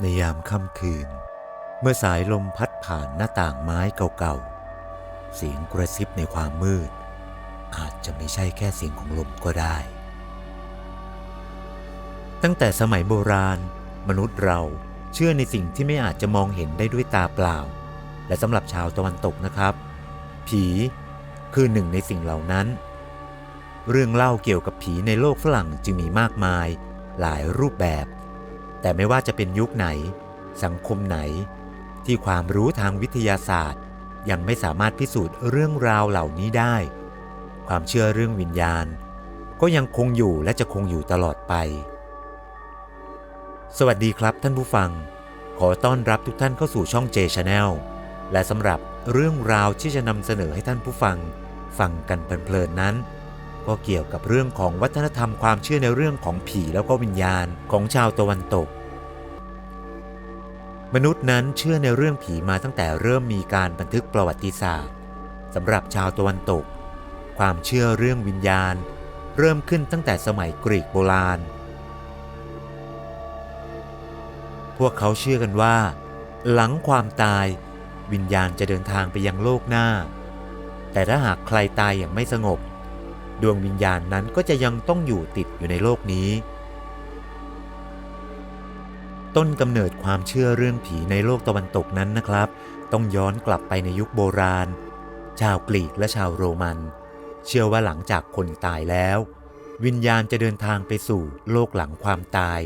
ในยามค่ำคืน เมื่อสายลมพัดผ่านหน้าต่างไม้เก่าๆ เสียงกระซิบในความมืด อาจจะไม่ใช่แค่เสียงของลมก็ได้ ตั้งแต่สมัยโบราณ มนุษย์เราเชื่อในสิ่งที่ไม่อาจจะมองเห็นได้ด้วยตาเปล่า และสำหรับชาวตะวันตกนะครับ ผีคือหนึ่งในสิ่งเหล่านั้น เรื่องเล่าเกี่ยวกับผีในโลกฝรั่งจึงมีมากมาย หลายรูปแบบ แต่ไม่ว่าจะเป็นยุคไหน สังคมไหน ที่ความรู้ทางวิทยาศาสตร์ ยังไม่สามารถพิสูจน์เรื่องราวเหล่านี้ได้ ความเชื่อเรื่องวิญญาณ ก็ยังคงอยู่และจะคงอยู่ตลอดไป สวัสดีครับท่านผู้ฟัง ขอต้อนรับทุกท่านเข้าสู่ช่อง J Channel และสำหรับเรื่องราวที่จะนำเสนอให้ท่านผู้ฟัง ฟังกันเพลินๆนั้น ก็เกี่ยวกับเรื่องของวัฒนธรรมความเชื่อในเรื่องของผีแล้วก็วิญญาณของชาวตะวันตก มนุษย์นั้นเชื่อในเรื่องผีมาตั้งแต่เริ่มมีการบันทึกประวัติศาสตร์สำหรับชาวตะวันตก ความเชื่อเรื่องวิญญาณ เริ่มขึ้นตั้งแต่สมัยกรีกโบราณ พวกเขาเชื่อกันว่า หลังความตายวิญญาณจะเดินทางไปยังโลกหน้า แต่ถ้าหากใครตายอย่างไม่สงบ ดวงวิญญาณนั้นก็จะยังต้องอยู่ติดอยู่ในโลกนี้ ต้นกำเนิดความเชื่อเรื่องผีในโลกตะวันตกนั้นนะครับ ต้องย้อนกลับไปในยุคโบราณ ชาวกรีกและชาวโรมัน เชื่อว่าหลังจากคนตายแล้ว วิญญาณจะเดินทางไปสู่โลกหลังความตาย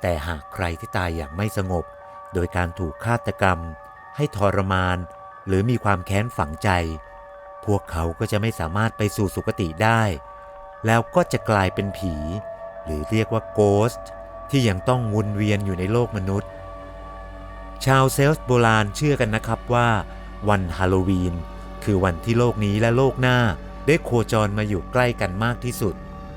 แต่หากใครที่ตายอย่างไม่สงบ โดยการถูกฆาตกรรม ให้ทรมาน หรือมีความแค้นฝังใจ พวกเขาก็จะไม่สามารถไปสู่สุคติได้ แล้วก็จะกลายเป็นผี หรือเรียกว่าโกสต์ที่ยังต้องวนเวียนอยู่ในโลกมนุษย์ ชาวเซลส์โบราณเชื่อกันนะครับว่า วันฮาโลวีน คือวันที่โลกนี้และโลกหน้าได้โคจรมาอยู่ใกล้กันมากที่สุด